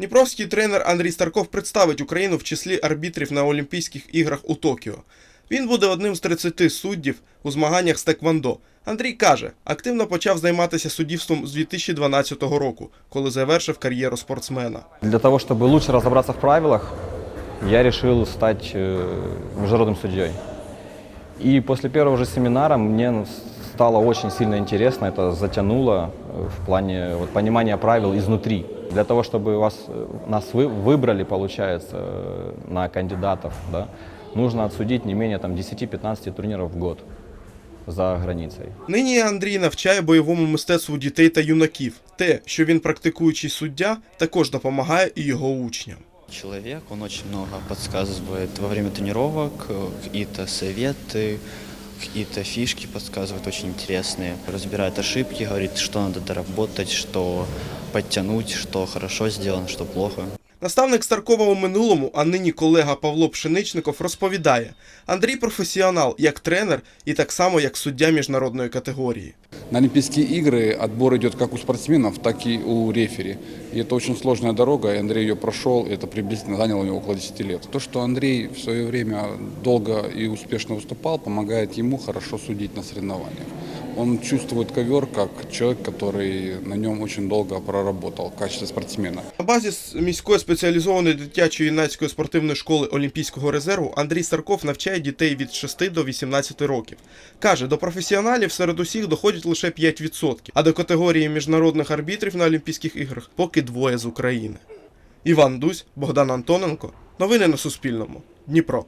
Дніпровський тренер Андрій Старков представить Україну в числі арбітрів на Олімпійських іграх у Токіо. Він буде одним з 30 суддів у змаганнях з Теквондо. Андрій каже, активно почав займатися суддівством з 2012 року, коли завершив кар'єру спортсмена. Для того, чтобы лучше разобраться в правилах, я решил стать э, международным судьей. И после первого же семинара мне стало очень сильно интересно, это затянуло э, в плане вот, понимания правил изнутри. Для того, чтобы вас, э, нас вы, выбрали, получается, э, на кандидатов, да, нужно отсудить не менее там, 10-15 турниров в год за границей. Нині Андрій навчає бойовому мистецтву дітей та юнаків. Те, що він практикуючий суддя, також допомагає і його учням. Человек, он очень много подсказывает во время тренировок, э, какие-то советы, какие-то фишки подсказывает очень интересные. Разбирает ошибки, говорит, что надо доработать, что подтянуть, что хорошо сделано, что плохо. Наставник Старкова у минулому, а нині колега Павло Пшеничников розповідає: Андрій професіонал як тренер і так само як суддя міжнародної категорії. На Олимпийские игры отбор идет как у спортсменов, так и у рефери. И это очень сложная дорога, и Андрей ее прошел, и это приблизительно заняло у него около 10 лет. То, что Андрей в свое время долго и успешно выступал, помогает ему хорошо судить на соревнованиях. Он чувствует ковер как человек, который на нем очень долго проработал в качестве спортсмена. На базі міської спеціалізованої дитячої юнацької спортивної школи Олімпійського резерву Андрій Старков навчає дітей від 6 до 18 років. Каже, до професіоналів серед усіх доходять лише 5%, а до категорії міжнародних арбітрів на Олімпійських іграх поки двоє з України. Іван Дусь, Богдан Антоненко. Новини на Суспільному. Дніпро.